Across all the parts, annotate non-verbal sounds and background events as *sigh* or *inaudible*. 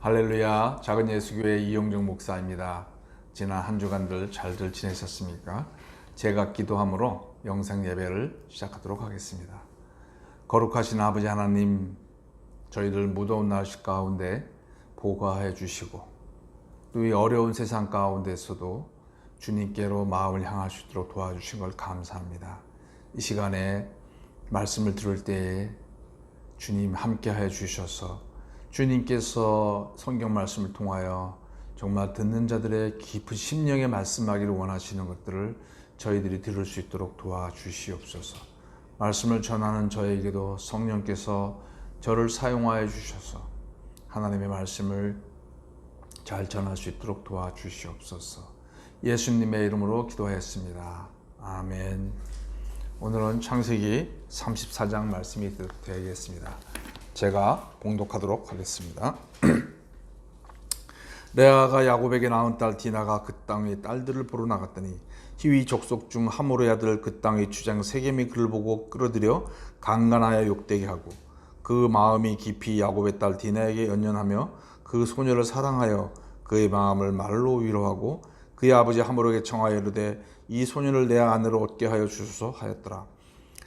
할렐루야 작은 예수교회 이용정 목사입니다. 지난 한 주간들 잘들 지내셨습니까? 제가 기도함으로 영상 예배를 시작하도록 하겠습니다. 거룩하신 아버지 하나님 저희들 무더운 날씨 가운데 보호해 주시고 또 이 어려운 세상 가운데서도 주님께로 마음을 향할 수 있도록 도와주신 걸 감사합니다. 이 시간에 말씀을 들을 때에 주님 함께하여 주셔서 주님께서 성경 말씀을 통하여 정말 듣는 자들의 깊은 심령에 말씀하기를 원하시는 것들을 저희들이 들을 수 있도록 도와주시옵소서. 말씀을 전하는 저에게도 성령께서 저를 사용하여 주셔서 하나님의 말씀을 잘 전할 수 있도록 도와주시옵소서. 예수님의 이름으로 기도했습니다. 아멘. 오늘은 창세기 34장 말씀이 되겠습니다. 제가 봉독하도록 하겠습니다. *clears throat* 레아가 야곱에게 낳은 딸 디나가 그 땅의 딸들을 보러 나갔더니 희위 족속 중 하모르의 아들 그 땅의 주장 세겜이 그를 보고 끌어들여 강간하여 욕되게 하고 그 마음이 깊이 야곱의 딸 디나에게 연연하며 그 소녀를 사랑하여 그의 마음을 말로 위로하고 그의 아버지 하모르에게 청하여 이르되 이 소녀를 내 아내로 얻게 하여 주소서 하였더라.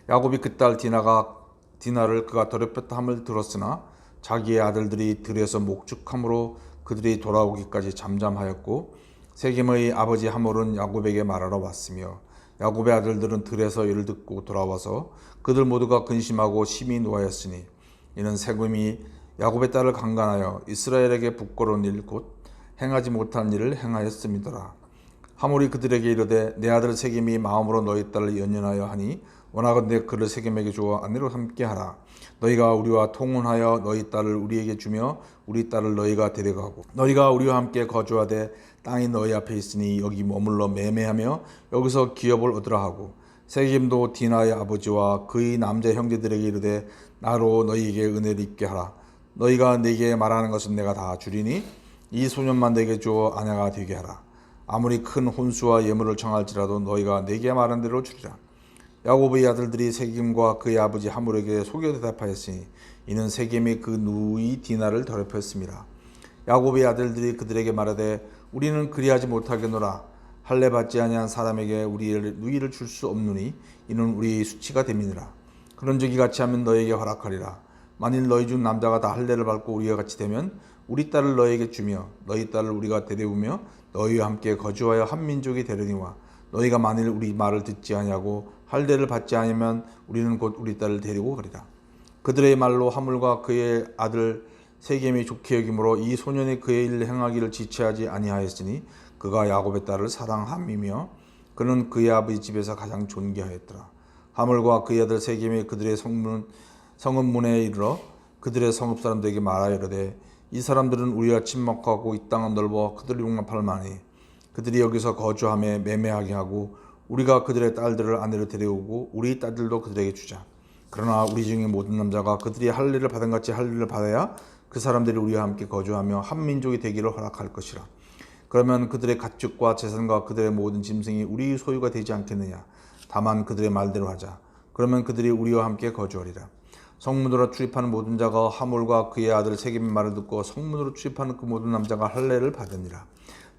야곱이 그 딸 디나가 디나를 그가 더럽혔다 함을 들었으나 자기의 아들들이 들에서 목축함으로 그들이 돌아오기까지 잠잠하였고 세겜의 아버지 하몰은 야곱에게 말하러 왔으며 야곱의 아들들은 들에서 이를 듣고 돌아와서 그들 모두가 근심하고 심히 노하였으니 이는 세겜이 야곱의 딸을 강간하여 이스라엘에게 부끄러운 일 곧 행하지 못한 일을 행하였음이더라. 하몰이 그들에게 이르되 내 아들 세겜이 마음으로 너희 딸을 연연하여 하니 원하건대 그를 세겜에게 주어 아내로 함께하라. 너희가 우리와 통혼하여 너희 딸을 우리에게 주며 우리 딸을 너희가 데려가고 너희가 우리와 함께 거주하되 땅이 너희 앞에 있으니 여기 머물러 매매하며 여기서 기업을 얻으라 하고 세겜도 디나의 아버지와 그의 남자 형제들에게 이르되 나로 너희에게 은혜를 입게 하라. 너희가 내게 말하는 것은 내가 다 주리니 이 소년만 내게 주어 아내가 되게 하라. 아무리 큰 혼수와 예물을 청할지라도 너희가 내게 말한 대로 주리라. 야곱의 아들들이 세겜과 그의 아버지 하물에게 속여 대답하였으니 이는 세겜이 그 누이 디나를 더럽혔습니다. 야곱의 아들들이 그들에게 말하되 우리는 그리하지 못하겠노라 할례 받지 아니한 사람에게 우리의 누이를 줄 수 없느니 이는 우리의 수치가 됨이니라. 그런즉 이같이 하면 너에게 허락하리라. 만일 너희 중 남자가 다 할례를 받고 우리와 같이 되면 우리 딸을 너에게 주며 너희 딸을 우리가 데려오며 너희와 함께 거주하여 한 민족이 되려니와 너희가 만일 우리 말을 듣지 아니하고 할례를 받지 아니면 우리는 곧 우리 딸을 데리고 가리라. 그들의 말로 하물과 그의 아들 세겜이 좋게 여김으로 이 소년이 그의 일 행하기를 지체하지 아니하였으니 그가 야곱의 딸을 사랑함이며 그는 그의 아버지 집에서 가장 존귀하였더라. 하물과 그의 아들 세겜이 그들의 성문 성읍문에 이르러 그들의 성읍 사람들에게 말하여 이르되 이 사람들은 우리와 친목하고 이 땅은 넓어 그들을 용납할 만이 그들이 여기서 거주함에 매매하게 하고 우리가 그들의 딸들을 아내로 데려오고 우리 딸들도 그들에게 주자. 그러나 우리 중에 모든 남자가 그들이 할례를 받은 같이 할례를 받아야 그 사람들이 우리와 함께 거주하며 한 민족이 되기를 허락할 것이라. 그러면 그들의 가축과 재산과 그들의 모든 짐승이 우리 소유가 되지 않겠느냐. 다만 그들의 말대로 하자. 그러면 그들이 우리와 함께 거주하리라. 성문으로 출입하는 모든 자가 하몰과 그의 아들 세겜의 말을 듣고 성문으로 출입하는 그 모든 남자가 할례를 받으니라.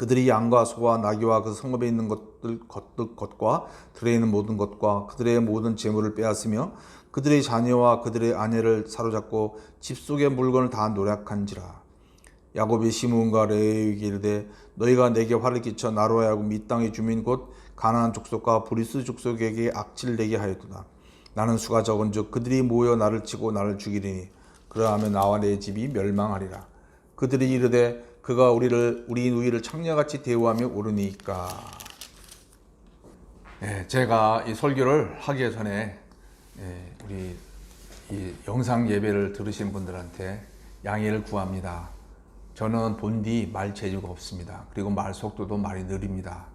그들이 양과 소와 나귀와 그 성읍에 있는 것들 것, 것과 들에 있는 모든 것과 그들의 모든 재물을 빼앗으며 그들의 자녀와 그들의 아내를 사로잡고 집 속의 물건을 다 노략한지라. 야곱이 시므온과 레위에게 이르되 너희가 내게 화를 끼쳐 나로 하여금 이 땅의 주민 곧 가나안 족속과 브리스 족속에게 악취를 내게 하였도다. 나는 수가 적은즉 그들이 모여 나를 치고 나를 죽이리니 그러하면 나와 내 집이 멸망하리라. 그들이 이르되 그가 우리를 우리 누이를 창녀같이 대우하며 오르니까. 예, 제가 이 설교를 하기 전에 예, 우리 이 영상 예배를 들으신 분들한테 양해를 구합니다. 저는 본디 말 재주가 없습니다. 그리고 말 속도도 많이 느립니다.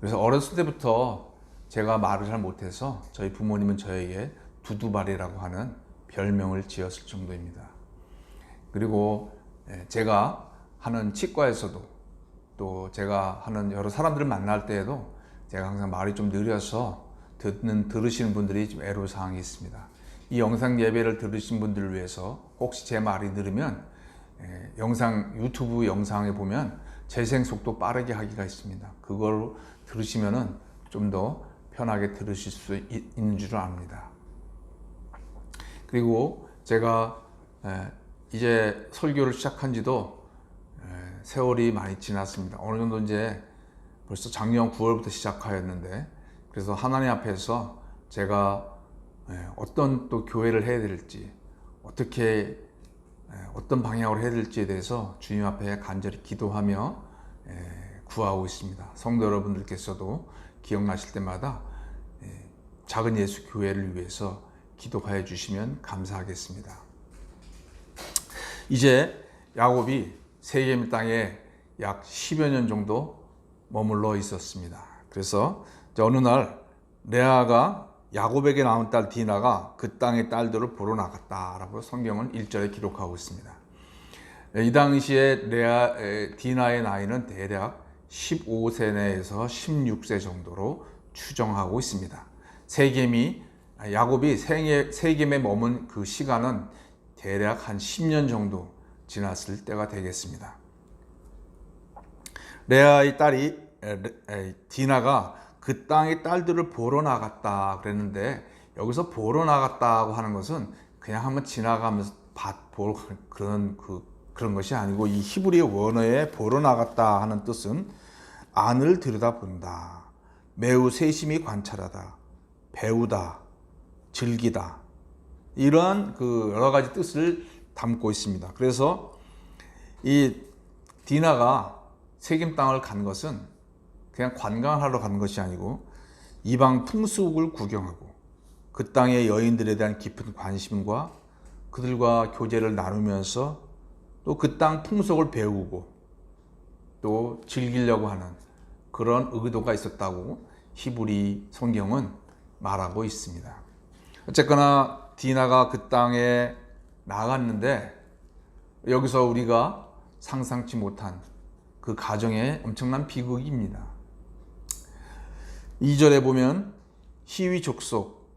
그래서 어렸을 때부터 제가 말을 잘 못해서 저희 부모님은 저에게 두두발이라고 하는 별명을 지었을 정도입니다. 그리고 예, 제가 하는 치과에서도 또 제가 하는 여러 사람들을 만날 때에도 제가 항상 말이 좀 느려서 듣는 들으시는 분들이 좀 애로 사항이 있습니다. 이 영상 예배를 들으신 분들을 위해서 혹시 제 말이 느리면 예, 영상 유튜브 영상에 보면 재생 속도 빠르게 하기가 있습니다. 그걸 들으시면은 좀 더 편하게 들으실 수 있- 있는 줄 압니다. 그리고 제가 에, 이제 설교를 시작한 지도 에, 세월이 많이 지났습니다. 어느 정도 이제 벌써 작년 9월부터 시작하였는데 그래서 하나님 앞에서 제가 에, 어떤 또 교회를 해야 될지 어떻게 에, 어떤 방향으로 해야 될지에 대해서 주님 앞에 간절히 기도하며 에, 구하고 있습니다. 성도 여러분들께서도 기억나실 때마다 에, 작은 예수 교회를 위해서 기도하여 주시면 감사하겠습니다. 이제 야곱이 세겜 땅에 약 10여 년 정도 머물러 있었습니다. 그래서 어느 날 레아가 야곱에게 낳은 딸 디나가 그 땅의 딸들을 보러 나갔다라고 성경은 1절에 기록하고 있습니다. 이 당시에 레아 에, 디나의 나이는 대략 15세 내에서 16세 정도로 추정하고 있습니다. 세겜이 야곱이 세겜에 머문 그 시간은 대략 한 10년 정도 지났을 때가 되겠습니다. 레아의 딸이 디나가 그 땅의 딸들을 보러 나갔다 그랬는데 여기서 보러 나갔다고 하는 것은 그냥 한번 지나가면서 밭볼 그런 그 그런 것이 아니고 이 히브리 원어에 보러 나갔다 하는 뜻은 안을 들여다본다, 매우 세심히 관찰하다, 배우다, 즐기다. 이러한 그 여러 가지 뜻을 담고 있습니다. 그래서 이 디나가 세겜 땅을 간 것은 그냥 관광하러 간 것이 아니고 이방 풍습을 구경하고 그 땅의 여인들에 대한 깊은 관심과 그들과 교제를 나누면서 또 그 땅 풍속을 배우고 또 즐기려고 하는 그런 의도가 있었다고 히브리 성경은 말하고 있습니다. 어쨌거나 디나가 그 땅에 나갔는데 여기서 우리가 상상치 못한 그 가정의 엄청난 비극입니다. 2절에 보면 희위 족속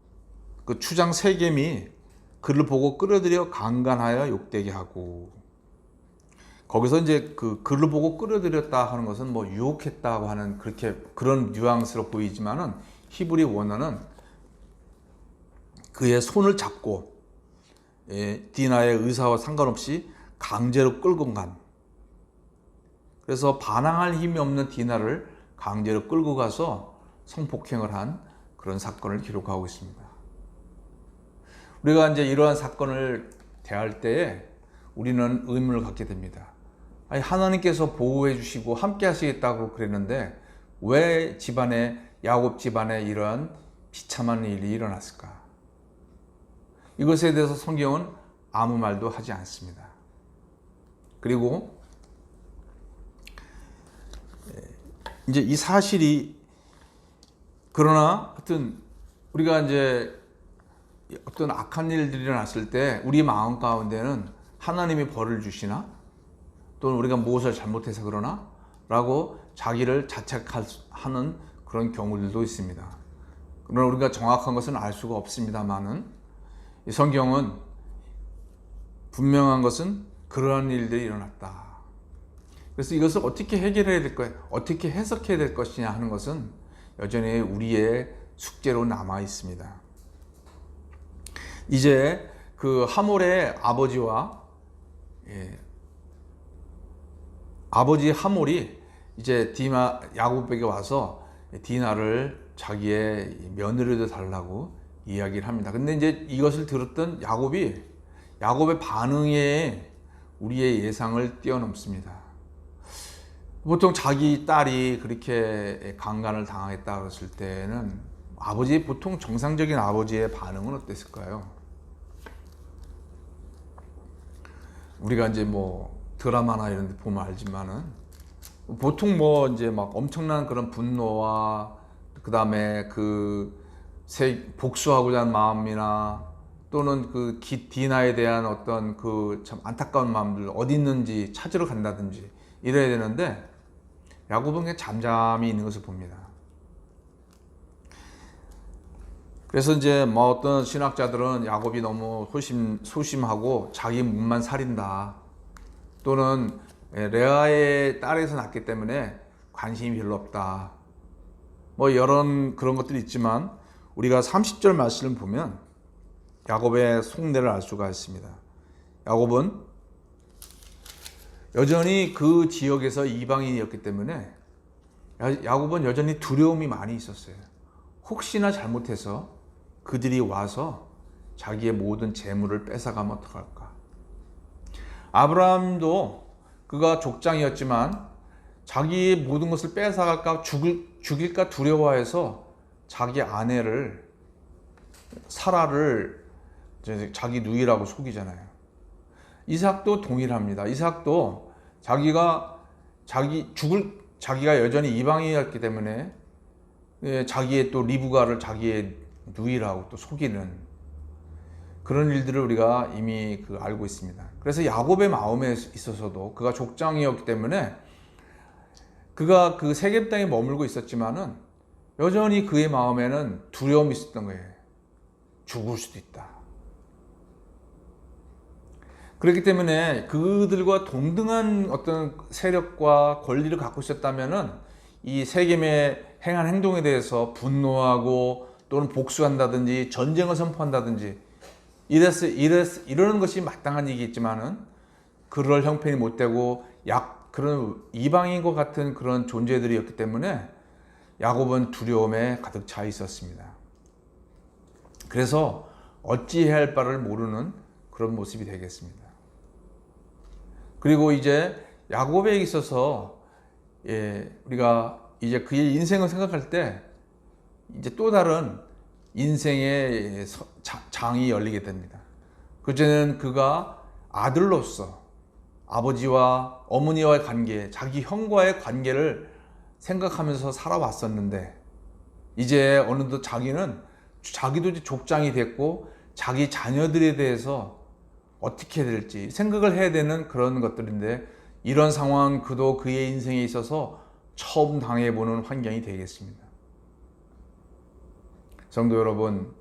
그 추장 세겜이 그를 보고 끌어들여 강간하여 욕되게 하고 거기서 이제 그 그를 보고 끌어들였다 하는 것은 뭐 유혹했다고 하는 그렇게 그런 뉘앙스로 보이지만은 히브리 원어는 그의 손을 잡고 예, 디나의 의사와 상관없이 강제로 끌고 간. 그래서 반항할 힘이 없는 디나를 강제로 끌고 가서 성폭행을 한 그런 사건을 기록하고 있습니다. 우리가 이제 이러한 사건을 대할 때에 우리는 의문을 갖게 됩니다. 아니, 하나님께서 보호해 주시고 함께 하시겠다고 그랬는데 왜 집안에 야곱 집안에 이러한 비참한 일이 일어났을까? 이것에 대해서 성경은 아무 말도 하지 않습니다. 그리고 이제 이 사실이 그러나 하여튼 우리가 이제 어떤 악한 일들이 일어났을 때 우리 마음 가운데는 하나님이 벌을 주시나 또는 우리가 무엇을 잘못해서 그러나 라고 자기를 자책하는 그런 경우들도 있습니다. 그러나 우리가 정확한 것은 알 수가 없습니다만은 이 성경은 분명한 것은 그러한 일들이 일어났다. 그래서 이것을 어떻게 해결해야 될 거야, 어떻게 해석해야 될 것이냐 하는 것은 여전히 우리의 숙제로 남아 있습니다. 이제 그 하몰의 아버지와 예, 아버지 하몰이 이제 디나 야곱에게 와서 디나를 자기의 며느리도 달라고 이야기를 합니다. 근데 이제 이것을 들었던 야곱이 야곱의 반응에 우리의 예상을 뛰어넘습니다. 보통 자기 딸이 그렇게 강간을 당했다 그랬을 때는 아버지 보통 정상적인 아버지의 반응은 어땠을까요? 우리가 이제 뭐 드라마나 이런 데 보면 알지만은 보통 뭐 이제 막 엄청난 그런 분노와 그 다음에 그 세- 복수하고자 하는 마음이나 또는 그 기- 디나에 대한 어떤 그 참 안타까운 마음들 어디 있는지 찾으러 간다든지 이래야 되는데 야곱은 그냥 잠잠히 있는 것을 봅니다. 그래서 이제 뭐 어떤 신학자들은 야곱이 너무 소심 소심하고 자기 몸만 살인다. 또는 예, 레아의 딸에서 낳기 때문에 관심이 별로 없다. 뭐 이런 그런 것들이 있지만 우리가 30절 말씀을 보면 야곱의 속내를 알 수가 있습니다. 야곱은 여전히 그 지역에서 이방인이었기 때문에 야- 야곱은 여전히 두려움이 많이 있었어요. 혹시나 잘못해서 그들이 와서 자기의 모든 재물을 뺏어가면 어떡할까? 아브라함도 그가 족장이었지만 자기의 모든 것을 뺏어갈까 죽을, 죽일까 두려워해서 자기 아내를 사라를 자기 누이라고 속이잖아요. 이삭도 동일합니다. 이삭도 자기가 자기 죽을 자기가 여전히 이방인이었기 때문에 예, 자기의 또 리브가를 자기의 누이라고 또 속이는 그런 일들을 우리가 이미 그 알고 있습니다. 그래서 야곱의 마음에 있어서도 그가 족장이었기 때문에 그가 그 세겜 땅에 머물고 있었지만은 여전히 그의 마음에는 두려움이 있었던 거예요. 죽을 수도 있다. 그렇기 때문에 그들과 동등한 어떤 세력과 권리를 갖고 있었다면은 이 세겜의 행한 행동에 대해서 분노하고 또는 복수한다든지 전쟁을 선포한다든지 이랬, 이랬, 이러는 것이 마땅한 얘기겠지만은 그럴 형편이 못 되고 약 그런 이방인과 같은 그런 존재들이었기 때문에 야곱은 두려움에 가득 차 있었습니다. 그래서 어찌해야 할 바를 모르는 그런 모습이 되겠습니다. 그리고 이제 야곱에 있어서 예, 우리가 이제 그의 인생을 생각할 때 이제 또 다른 인생의 장이 열리게 됩니다. 그전에는 그가 아들로서 아버지와 어머니와의 관계, 자기 형과의 관계를 생각하면서 살아왔었는데 이제 어느덧 자기는 자기도 이제 족장이 됐고 자기 자녀들에 대해서 어떻게 해야 될지 생각을 해야 되는 그런 것들인데 이런 상황 그도 그의 인생에 있어서 처음 당해보는 환경이 되겠습니다. 성도 여러분,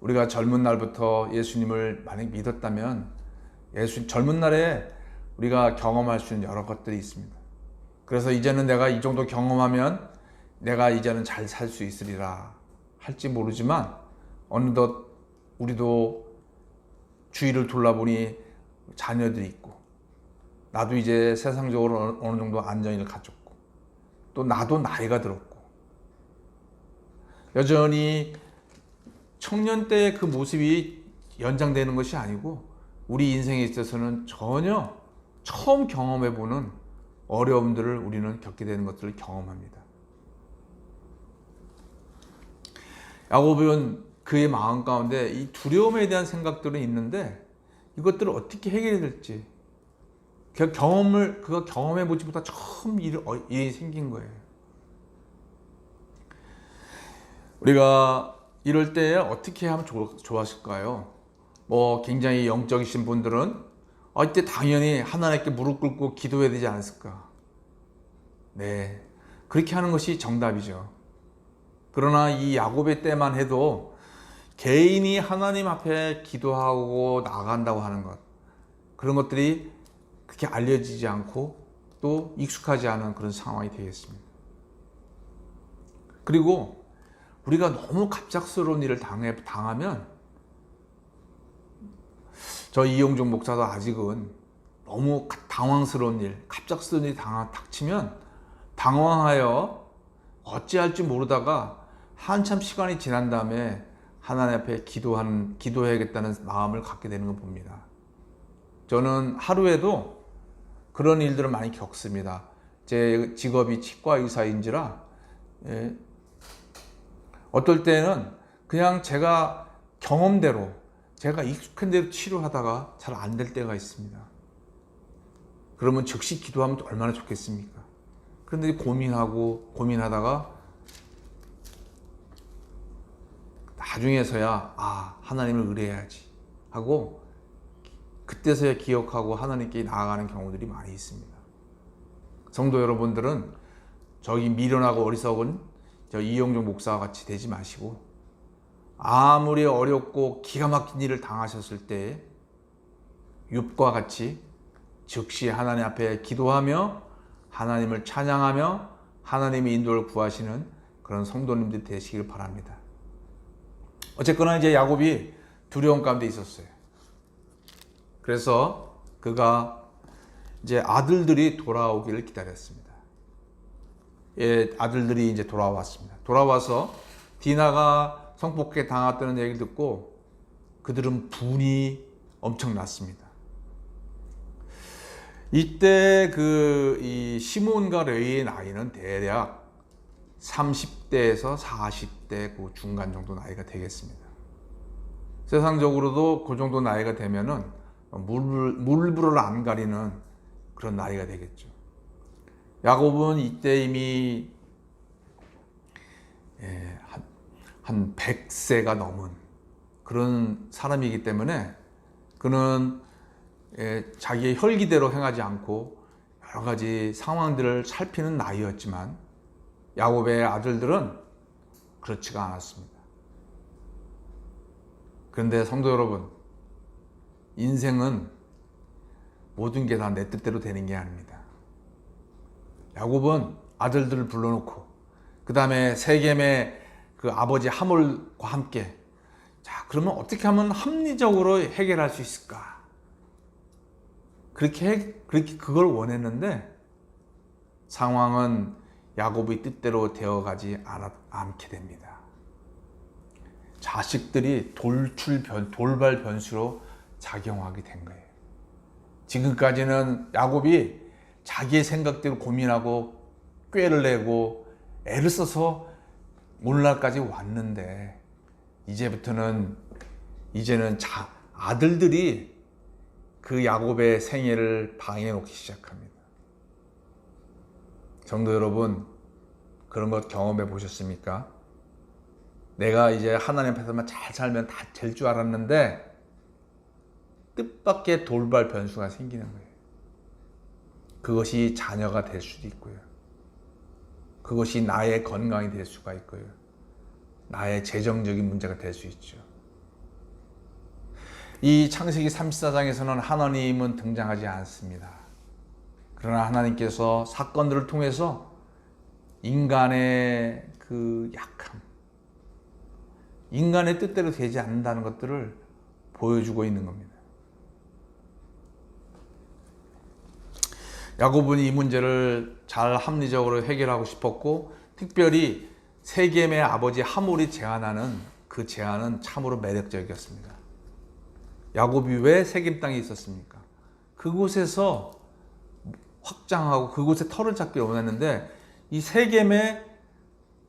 우리가 젊은 날부터 예수님을 만약 믿었다면 예수 젊은 날에 우리가 경험할 수 있는 여러 것들이 있습니다. 그래서 이제는 내가 이 정도 경험하면 내가 이제는 잘 살 수 있으리라 할지 모르지만 어느덧 우리도 주위를 둘러보니 자녀들이 있고 나도 이제 세상적으로 어느- 정도 안정을 가졌고 또 나도 나이가 들었고 여전히 청년 때의 그 모습이 연장되는 것이 아니고 우리 인생에 있어서는 전혀 처음 경험해보는 어려움들을 우리는 겪게 되는 것들을 경험합니다. 야곱은 그의 마음 가운데 이 두려움에 대한 생각들은 있는데 이것들을 어떻게 해결해야 될지 그 경험을 그가 경험해 보지 못한 처음 일, 어, 일이 생긴 거예요. 우리가 이럴 때 어떻게 하면 좋, 좋았을까요? 뭐 굉장히 영적이신 분들은 어, 이때 당연히 하나님께 무릎 꿇고 기도해야 되지 않았을까? 네, 그렇게 하는 것이 정답이죠. 그러나 이 야곱의 때만 해도 개인이 하나님 앞에 기도하고 나간다고 하는 것 그런 것들이 그렇게 알려지지 않고 또 익숙하지 않은 그런 상황이 되겠습니다. 그리고 우리가 너무 갑작스러운 일을 당해, 당하면 저 이용종 목사도 아직은 너무 가- 당황스러운 일, 갑작스러운 일이 당, 닥치면 당황하여 어찌할지 모르다가 한참 시간이 지난 다음에 하나님 앞에 기도하는 기도해야겠다는 마음을 갖게 되는 걸 봅니다. 저는 하루에도 그런 일들을 많이 겪습니다. 제 직업이 치과 의사인지라 예, 어떨 때는 그냥 제가 경험대로 제가 익숙한 대로 치료하다가 잘 안 될 때가 있습니다. 그러면 즉시 기도하면 또 얼마나 좋겠습니까? 그런데 고민하고 고민하다가 나중에서야 아 하나님을 의뢰해야지 하고 그때서야 기억하고 하나님께 나아가는 경우들이 많이 있습니다. 성도 여러분들은 저기 미련하고 어리석은 저 이영종 목사와 같이 되지 마시고 아무리 어렵고 기가 막힌 일을 당하셨을 때 욥과 같이 즉시 하나님 앞에 기도하며 하나님을 찬양하며 하나님의 인도를 구하시는 그런 성도님들 되시길 바랍니다. 어쨌거나 이제 야곱이 두려움 가운데 있었어요. 그래서 그가 이제 아들들이 돌아오기를 기다렸습니다. 예, 아들들이 이제 돌아왔습니다. 돌아와서 디나가 성폭행 당했다는 얘기를 듣고 그들은 분이 엄청났습니다. 이때 그이 시몬과 레이의 나이는 대략 30대에서 40대 그 중간 정도 나이가 되겠습니다. 세상적으로도 그 정도 나이가 되면은 물, 물불을 안 가리는 그런 나이가 되겠죠. 야곱은 이때 이미 예, 한, 한 100세가 넘은 그런 사람이기 때문에 그는 예, 자기의 혈기대로 행하지 않고 여러 가지 상황들을 살피는 나이였지만 야곱의 아들들은 그렇지가 않았습니다. 그런데 성도 여러분, 인생은 모든 게 다 내 뜻대로 되는 게 아닙니다. 야곱은 아들들을 불러놓고 그 다음에 세겜의 그 아버지 하몰과 함께 자 그러면 어떻게 하면 합리적으로 해결할 수 있을까? 그렇게 해- 그렇게 그걸 원했는데 상황은 야곱의 뜻대로 되어가지 않게 됩니다. 자식들이 돌출 변, 돌발 변수로 작용하게 된 거예요. 지금까지는 야곱이 자기의 생각대로 고민하고 꾀를 내고 애를 써서 오늘날까지 왔는데 이제부터는 이제는 자, 아들들이 그 야곱의 생애를 방해해 놓기 시작합니다. 성도 여러분 그런 것 경험해 보셨습니까? 내가 이제 하나님 앞에서만 잘 살면 다 될 줄 알았는데 뜻밖의 돌발 변수가 생기는 거예요. 그것이 자녀가 될 수도 있고요. 그것이 나의 건강이 될 수가 있고요. 나의 재정적인 문제가 될 수 있죠. 이 창세기 34장에서는 하나님은 등장하지 않습니다. 그러나 하나님께서 사건들을 통해서 인간의 그 약함, 인간의 뜻대로 되지 않는다는 것들을 보여주고 있는 겁니다. 야곱은 이 문제를 잘 합리적으로 해결하고 싶었고 특별히 세겜의 아버지 하몰이 제안하는 그 제안은 참으로 매력적이었습니다. 야곱이 왜 세겜 땅에 있었습니까? 그곳에서 확장하고 그곳에 터를 찾기를 원했는데 이 세겜의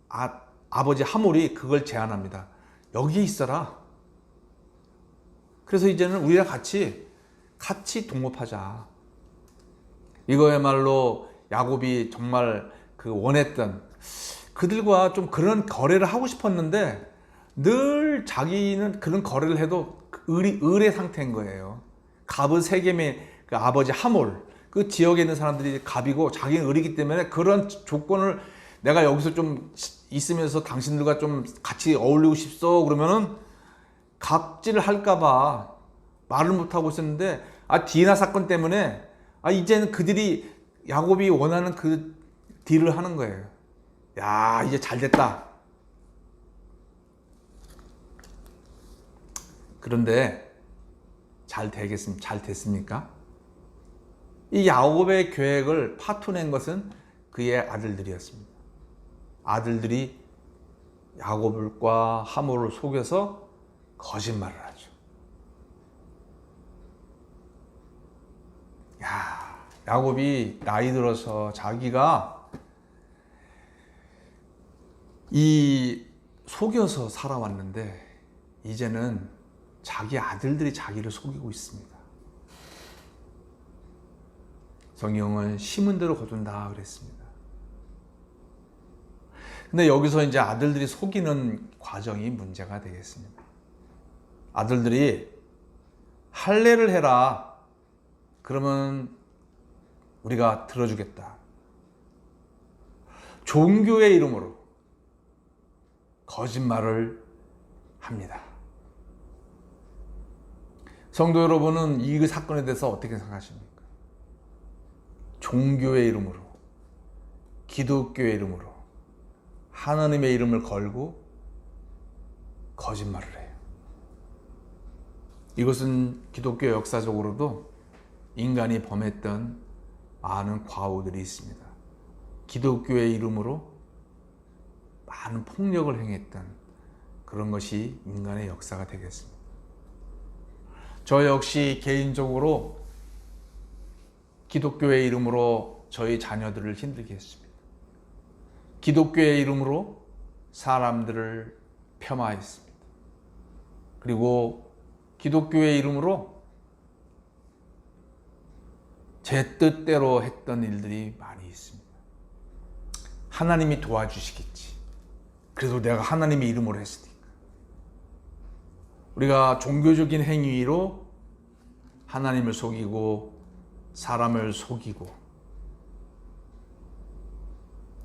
아, 아버지 하몰이 그걸 제안합니다. 여기 있어라. 그래서 이제는 우리랑 같이 같이 동업하자. 이거야말로 야곱이 정말 그 원했던 그들과 좀 그런 거래를 하고 싶었는데 늘 자기는 그런 거래를 해도 의리, 의뢰 상태인 거예요. 갑은 세겜의 그 아버지 하몰 그 지역에 있는 사람들이 갑이고 자기는 의리기 때문에 그런 조건을 내가 여기서 좀 있으면서 당신들과 좀 같이 어울리고 싶소 그러면은 갑질을 할까봐 말을 못 하고 있었는데 아 디나 사건 때문에 아 이제는 그들이 야곱이 원하는 그 딜을 하는 거예요. 야 이제 잘 됐다. 그런데 잘 되겠습니까? 잘 됐습니까? 이 야곱의 계획을 파토낸 것은 그의 아들들이었습니다. 아들들이 야곱과 하모를 속여서 거짓말을. 야, 야곱이 나이 들어서 자기가 이 속여서 살아왔는데 이제는 자기 아들들이 자기를 속이고 있습니다. 성경은 심은 대로 거둔다 그랬습니다. 근데 여기서 이제 아들들이 속이는 과정이 문제가 되겠습니다. 아들들이 할례를 해라. 그러면 우리가 들어주겠다. 종교의 이름으로 거짓말을 합니다. 성도 여러분은 이 사건에 대해서 어떻게 생각하십니까? 종교의 이름으로, 기독교의 이름으로, 하나님의 이름을 걸고 거짓말을 해요. 이것은 기독교 역사적으로도 인간이 범했던 많은 과오들이 있습니다. 기독교의 이름으로 많은 폭력을 행했던 그런 것이 인간의 역사가 되겠습니다. 저 역시 개인적으로 기독교의 이름으로 저희 자녀들을 힘들게 했습니다. 기독교의 이름으로 사람들을 폄하했습니다. 그리고 기독교의 이름으로 제 뜻대로 했던 일들이 많이 있습니다. 하나님이 도와주시겠지. 그래도 내가 하나님의 이름으로 했으니까. 우리가 종교적인 행위로 하나님을 속이고 사람을 속이고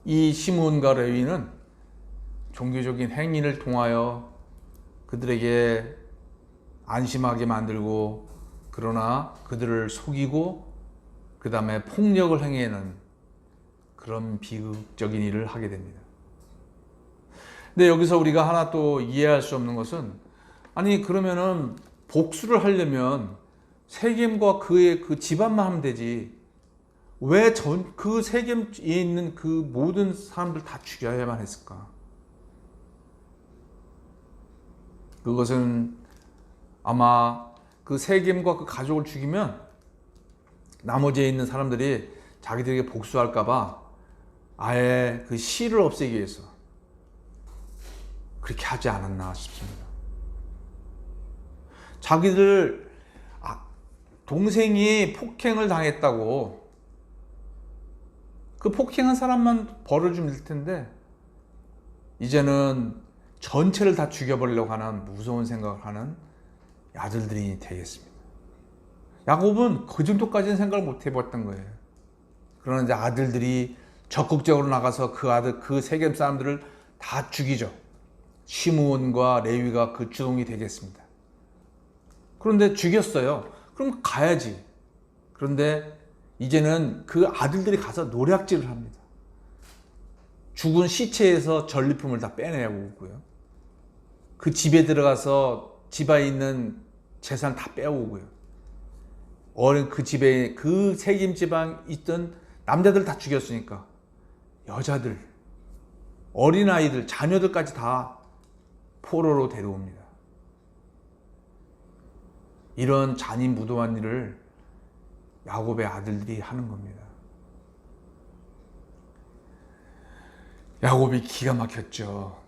이 시몬과 레위는 종교적인 행위를 통하여 그들에게 안심하게 만들고 그러나 그들을 속이고 그 다음에 폭력을 행해는 그런 비극적인 일을 하게 됩니다. 근데 여기서 우리가 하나 또 이해할 수 없는 것은 아니 그러면은 복수를 하려면 세겜과 그의 그 집안만 하면 되지 왜 전 그 세겜에 있는 그 모든 사람들 다 죽여야만 했을까? 그것은 아마 그 세겜과 그 가족을 죽이면 나머지에 있는 사람들이 자기들에게 복수할까봐 아예 그 씨를 없애기 위해서 그렇게 하지 않았나 싶습니다. 자기들 아, 동생이 폭행을 당했다고 그 폭행한 사람만 벌을 될 텐데 이제는 전체를 다 죽여버리려고 하는 무서운 생각을 하는 아들들이 되겠습니다. 야곱은 그 정도까지는 생각을 못 해봤던 거예요. 그러나 이 아들들이 적극적으로 나가서 그 아들, 그 세겜 사람들을 다 죽이죠. 시므온과 레위가 그 주동이 되겠습니다. 그런데 죽였어요. 그럼 가야지. 그런데 이제는 그 아들들이 가서 노략질을 합니다. 죽은 시체에서 전리품을 다 빼내고 오고요. 그 집에 들어가서 집에 있는 재산 다 빼오고요. 어린 그 집에 그 세김 지방 있던 남자들 다 죽였으니까 여자들, 어린 아이들, 자녀들까지 다 포로로 데려옵니다. 이런 잔인무도한 일을 야곱의 아들들이 하는 겁니다. 야곱이 기가 막혔죠.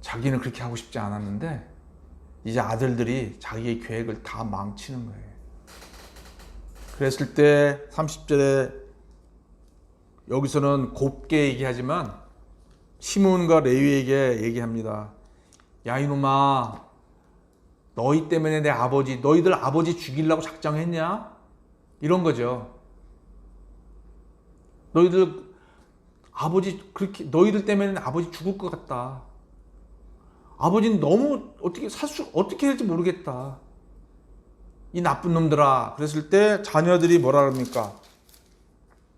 자기는 그렇게 하고 싶지 않았는데 이제 아들들이 자기의 계획을 다 망치는 거예요. 그랬을 때 30절에 여기서는 곱게 얘기하지만 시몬과 레위에게 얘기합니다. 야 이놈아 너희 때문에 내 아버지 너희들 아버지 죽이려고 작정했냐? 이런 거죠. 너희들 아버지 그렇게 너희들 때문에 아버지 죽을 것 같다. 아버지는 너무 어떻게 살수 어떻게 될지 모르겠다. 이 나쁜 놈들아. 그랬을 때 자녀들이 뭐라 그럽니까?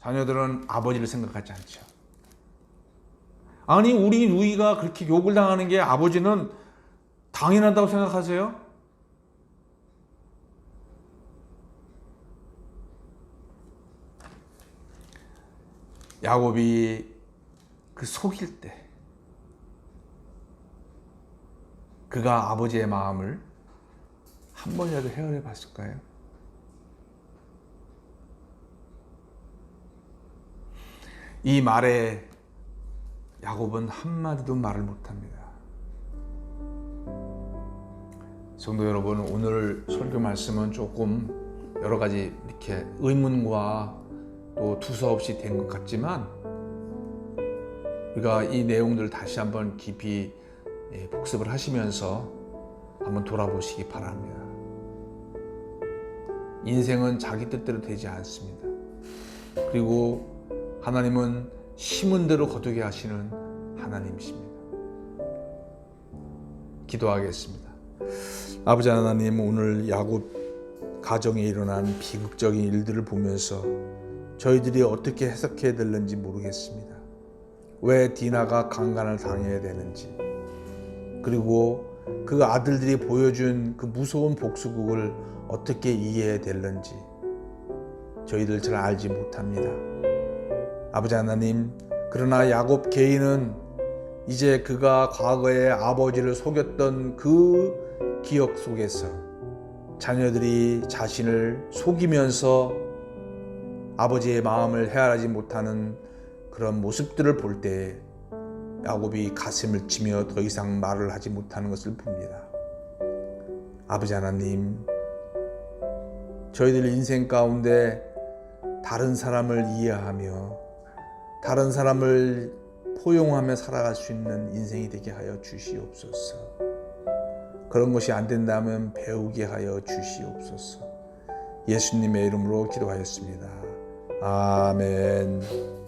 자녀들은 아버지를 생각하지 않죠. 아니 우리 누이가 그렇게 욕을 당하는 게 아버지는 당연하다고 생각하세요? 야곱이 그 속일 때 그가 아버지의 마음을 한 번이라도 헤아려 봤을까요? 이 말에 야곱은 한마디도 말을 못합니다. 성도 여러분, 오늘 설교 말씀은 조금 여러 가지 이렇게 의문과 또 두서없이 된 것 같지만 우리가 이 내용들 다시 한번 깊이 예, 복습을 하시면서 한번 돌아보시기 바랍니다. 인생은 자기 뜻대로 되지 않습니다. 그리고 하나님은 심은 대로 거두게 하시는 하나님이십니다. 기도하겠습니다. 아버지 하나님 오늘 야곱 가정에 일어난 비극적인 일들을 보면서 저희들이 어떻게 해석해야 될는지 모르겠습니다. 왜 디나가 강간을 당해야 되는지 그리고 그 아들들이 보여준 그 무서운 복수극을 어떻게 이해해야 될는지 저희들 잘 알지 못합니다. 아버지 하나님 그러나 야곱 개인은 이제 그가 과거에 아버지를 속였던 그 기억 속에서 자녀들이 자신을 속이면서 아버지의 마음을 헤아리지 못하는 그런 모습들을 볼 때 야곱이 가슴을 치며 더 이상 말을 하지 못하는 것을 봅니다. 아버지 하나님, 저희들 인생 가운데 다른 사람을 이해하며 다른 사람을 포용하며 살아갈 수 있는 인생이 되게 하여 주시옵소서. 그런 것이 안 된다면 배우게 하여 주시옵소서. 예수님의 이름으로 기도하였습니다. 아멘.